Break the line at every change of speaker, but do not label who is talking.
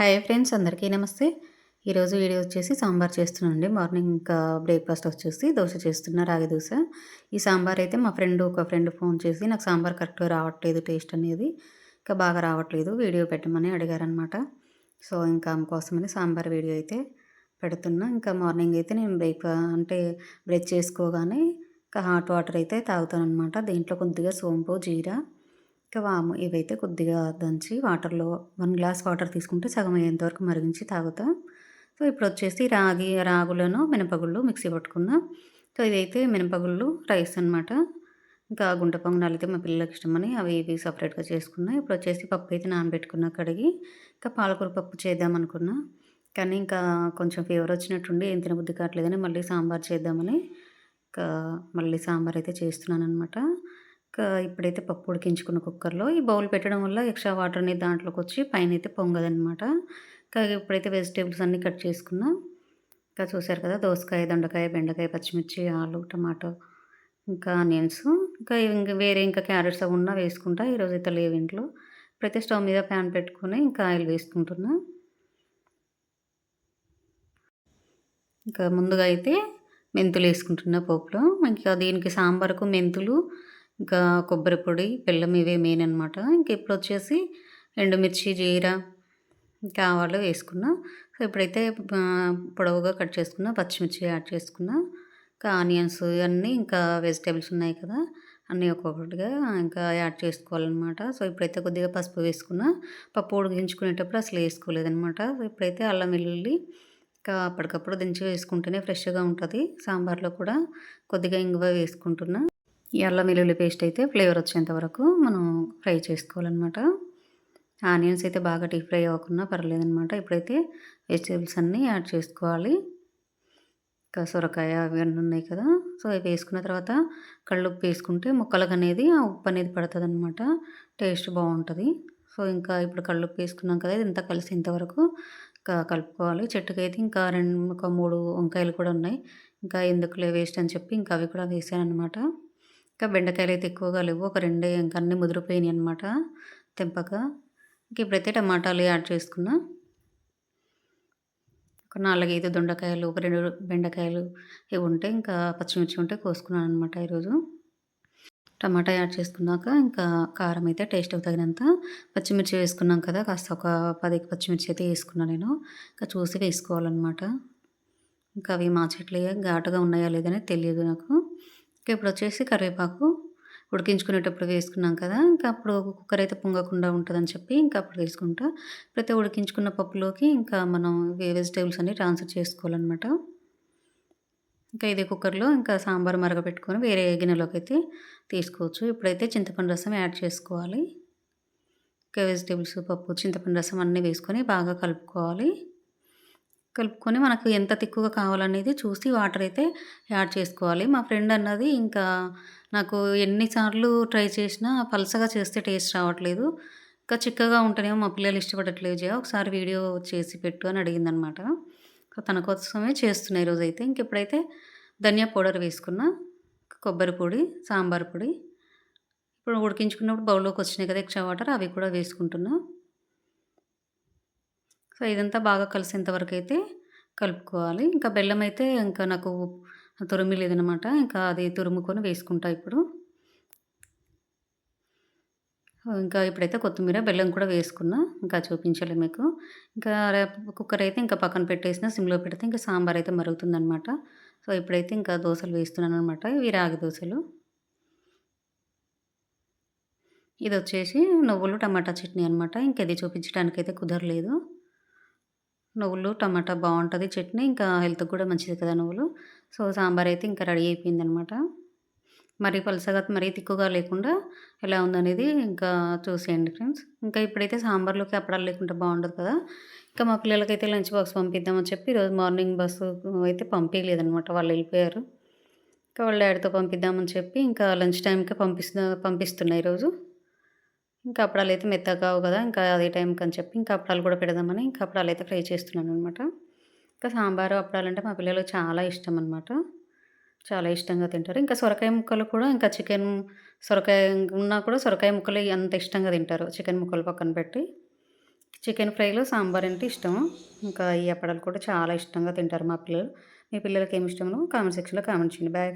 Hi friends అందరికీ నమస్తే. ఈరోజు వీడియో వచ్చేసి సాంబార్ చేస్తున్నానండి మార్నింగ్ ఇంకా బ్రేక్ఫాస్ట్ వచ్చేసి దోశ చేస్తున్నా రాగి దోశ. ఈ సాంబార్ అయితే మా ఫ్రెండ్ ఒక ఫ్రెండ్ ఫోన్ చేసి నాకు సాంబార్ కరెక్ట్గా రావట్లేదు టేస్ట్ అనేది. ఇంకా బాగా రావట్లేదు వీడియో పెట్టమని అడిగారనమాట సో ఇంకా ఆమె కోసమని సాంబార్ వీడియో అయితే పెడుతున్నా. ఇంకా మార్నింగ్ అయితే నేను బ్రేక్ అంటే బ్రెష్ చేసుకోగానే ఇంకా హాట్ వాటర్ అయితే తాగుతాను అనమాట దీంట్లో కొద్దిగా సోంపు జీరా ఇంకా వాము ఇవైతే కొద్దిగా దంచి వాటర్లో వన్ గ్లాస్ వాటర్ తీసుకుంటే సగం అయ్యేంత వరకు మరిగించి తాగుతాం. సో ఇప్పుడు వచ్చేసి రాగి రాగులను మినపగుళ్ళు మిక్సీ పట్టుకున్నాం. సో ఇదైతే మినపగుళ్ళు రైస్ అనమాట ఇంకా గుంట పొంగనాలు అయితే మా పిల్లలకి ఇష్టమని అవి ఇవి సపరేట్గా చేసుకున్నా. ఇప్పుడు వచ్చేసి పప్పు అయితే నానబెట్టుకున్నా కడిగి ఇంకా పాలకూర పప్పు చేద్దాం అనుకున్నా. కానీ ఇంకా కొంచెం ఫీవర్ వచ్చినట్టుండి ఏం తినబుద్ధి కావట్లేదని మళ్ళీ సాంబార్ చేద్దామని ఇంకా మళ్ళీ సాంబార్ అయితే చేస్తున్నాను అనమాట ఇప్పుడైతే పప్పు ఉడికించుకున్న కుక్కర్లో ఈ బౌల్ పెట్టడం వల్ల ఎక్స్ట్రా వాటర్ అనేది దాంట్లోకి వచ్చి పైన అయితే పొంగదనమాట కానీ ఇప్పుడైతే వెజిటేబుల్స్ అన్నీ కట్ చేసుకున్నాం. ఇంకా చూసారు కదా దోసకాయ దొండకాయ బెండకాయ పచ్చిమిర్చి ఆలు టమాటో ఇంకా ఆనియన్స్. ఇంకా ఇంకా వేరే ఇంకా క్యారెట్స్ అవి ఉన్నా వేసుకుంటా. ఈరోజు అయితే లేవు ఇంట్లో. ఇప్పుడైతే స్టవ్ మీద ప్యాన్ పెట్టుకొని ఇంకా ఆయిల్ వేసుకుంటున్నా. ఇంకా ముందుగా అయితే మెంతులు వేసుకుంటున్నా పోపులో. ఇంకా దీనికి సాంబార్కు మెంతులు ఇంకా కొబ్బరి పొడి బెల్లం ఇవే మెయిన్ అనమాట ఇంక ఇప్పుడు వచ్చేసి ఎండుమిర్చి జీరా ఇంకా ఆవాలు వేసుకున్నా. సో ఇప్పుడైతే పొడవుగా కట్ చేసుకున్న పచ్చిమిర్చి యాడ్ చేసుకున్నా. ఇంకా ఆనియన్స్ ఇవన్నీ ఇంకా వెజిటేబుల్స్ ఉన్నాయి కదా అన్నీ ఒక్కొక్కటిగా ఇంకా యాడ్ చేసుకోవాలన్నమాట. సో ఇప్పుడైతే కొద్దిగా పసుపు వేసుకున్నా. పప్పు ఉడికించుకునేటప్పుడు అసలు వేసుకోలేదనమాట సో ఇప్పుడైతే అల్లం వెల్లుల్లి ఇంకా అప్పటికప్పుడు దించి వేసుకుంటేనే ఫ్రెష్గా ఉంటుంది. సాంబార్లో కూడా కొద్దిగా ఇంగువ వేసుకుంటున్నా. ఈ అల్లం వెల్లుల్లి పేస్ట్ అయితే ఫ్లేవర్ వచ్చేంత వరకు మనం ఫ్రై చేసుకోవాలన్నమాట. ఆనియన్స్ అయితే బాగా డీప్ ఫ్రై అవ్వకుండా పర్లేదనమాట ఇప్పుడైతే వెజిటేబుల్స్ అన్నీ యాడ్ చేసుకోవాలి. ఇంకా సొరకాయ అవన్నీ ఉన్నాయి కదా. సో అవి వేసుకున్న తర్వాత కళ్ళుప్పు వేసుకుంటే ముక్కలకు అనేది ఆ ఉప్పు అనేది పడుతుంది అనమాట టేస్ట్ బాగుంటుంది. సో ఇంకా ఇప్పుడు కళ్ళుప్పు వేసుకున్నాం కదా ఇంత కలిసి ఇంతవరకు ఇంకా కలుపుకోవాలి. చెట్టుకైతే ఇంకా రెండు ఒక మూడు వంకాయలు కూడా ఉన్నాయి. ఇంకా ఎందుకులే వేస్ట్ అని చెప్పి ఇంకా అవి కూడా వేసాను అనమాట ఇంకా బెండకాయలు అయితే ఎక్కువగా లేవు. ఒక రెండే ఇంకా అన్నీ ముదిరిపోయినాయి అనమాట తెంపక. ఇంక ఇప్పుడైతే టమాటాలు యాడ్ చేసుకున్నా. ఒక నాలుగైదు దొండకాయలు ఒక రెండు బెండకాయలు ఇవి ఉంటే ఇంకా పచ్చిమిర్చి ఉంటే కోసుకున్నాను అనమాట ఈరోజు. టమాటా యాడ్ చేసుకున్నాక ఇంకా కారం అయితే టేస్ట్ తగినంత. పచ్చిమిర్చి వేసుకున్నాం కదా కాస్త ఒక పది పచ్చిమిర్చి అయితే వేసుకున్నాను నేను. ఇంకా చూసి వేసుకోవాలన్నమాట. ఇంకా అవి మా చెట్లు ఘాటుగా ఉన్నాయా లేదని తెలియదు నాకు. ఇప్పుడు వచ్చేసి కరివేపాకు ఉడికించుకునేటప్పుడు వేసుకున్నాం కదా ఇంకా అప్పుడు కుక్కర్ అయితే పొంగకుండా ఉంటుందని చెప్పి ఇంకా అప్పుడు వేసుకుంటా. ప్రతి ఉడికించుకున్న పప్పులోకి ఇంకా మనం వెజిటేబుల్స్ అన్ని ట్రాన్స్ఫర్ చేసుకోవాలన్నమాట. ఇంకా ఇదే కుక్కర్లో ఇంకా సాంబార్ మరగపెట్టుకొని వేరే గిన్నెలోకి అయితే తీసుకోవచ్చు. ఇప్పుడైతే చింతపండు రసం యాడ్ చేసుకోవాలి. ఇంకా వెజిటేబుల్స్ పప్పు చింతపండు రసం అన్నీ వేసుకొని బాగా కలుపుకోవాలి. కలుపుకొని మనకు ఎంత తిక్కుగా కావాలనేది చూసి వాటర్ అయితే యాడ్ చేసుకోవాలి. మా ఫ్రెండ్ అన్నది ఇంకా నాకు ఎన్నిసార్లు ట్రై చేసినా పలసగా చేస్తే టేస్ట్ రావట్లేదు. ఇంకా చిక్కగా ఉంటేనేమో మా పిల్లలు ఇష్టపడట్లేదు జయ ఒకసారి వీడియో చేసి పెట్టు అని అడిగిందనమాట. తన కోసమే చేస్తున్నా ఈరోజు అయితే. ఇంకెప్పుడైతే ధనియా పౌడర్ వేసుకున్న కొబ్బరి పొడి సాంబార్ పొడి ఇప్పుడు ఉడికించుకున్నప్పుడు బౌల్లోకి వచ్చినాయి కదా ఎక్స్ట్రా వాటర్ అవి కూడా వేసుకుంటున్నాను సో ఇదంతా బాగా కలిసేంత వరకు అయితే కలుపుకోవాలి. ఇంకా బెల్లం అయితే ఇంకా నాకు తురిమి లేదనమాట ఇంకా అది తురుముకొని వేసుకుంటా ఇప్పుడు. ఇంకా ఇప్పుడైతే కొత్తిమీర బెల్లం కూడా వేసుకున్నా. ఇంకా చూపించలే మీకు. ఇంకా కుక్కర్ అయితే ఇంకా పక్కన పెట్టేసిన సిమ్లో పెడితే ఇంకా సాంబార్ అయితే మరుగుతుందనమాట సో ఇప్పుడైతే ఇంకా దోశలు వేస్తున్నాను అనమాట ఇవి రాగి దోశలు. ఇది వచ్చేసి నువ్వులు టమాటా చట్నీ అనమాట ఇంకది చూపించడానికైతే కుదరలేదు. నువ్వులు టమాటా బాగుంటుంది చట్నీ ఇంకా హెల్త్కి కూడా మంచిది కదా నువ్వులు. సో సాంబార్ అయితే ఇంకా రెడీ అయిపోయింది అనమాట మరి పలసగా మరీ తిక్కుగా లేకుండా ఎలా ఉందనేది ఇంకా చూసేయండి ఫ్రెండ్స్. ఇంకా ఇప్పుడైతే సాంబార్లోకి అప్పడాలు లేకుండా బాగుండదు కదా. ఇంకా మా పిల్లలకైతే లంచ్ బాక్స్ పంపిద్దామని చెప్పి ఈరోజు మార్నింగ్ బస్సు అయితే పంపించలేదనమాట వాళ్ళు వెళ్ళిపోయారు. ఇంకా వాళ్ళ డాడీతో పంపిద్దామని చెప్పి ఇంకా లంచ్ టైంకి పంపిస్తు పంపిస్తున్నాయి ఈరోజు. ఇంకా అప్పడాలు అయితే మెత్తగా కావు కదా ఇంకా అదే టైంకి అని చెప్పి ఇంకా అప్పడాలు కూడా పెడదామని ఇంకా అప్పడాలు అయితే ఫ్రై చేస్తున్నాను అనమాట ఇంకా సాంబారు అప్పడాలు అంటే మా పిల్లలు చాలా ఇష్టం అనమాట చాలా ఇష్టంగా తింటారు. ఇంకా సొరకాయ ముక్కలు కూడా ఇంకా చికెన్ సొరకాయ ఉన్నా కూడా సొరకాయ ముక్కలు అంత ఇష్టంగా తింటారు. చికెన్ ముక్కలు పక్కన పెట్టి. చికెన్ ఫ్రైలో సాంబార్ అంటే ఇష్టం. ఇంకా ఈ అప్పడాలు కూడా చాలా ఇష్టంగా తింటారు మా పిల్లలు. మీ పిల్లలకి ఏమి ఇష్టమో కామెంట్ సెక్షన్లో కామెంట్ చేయండి. బాయ్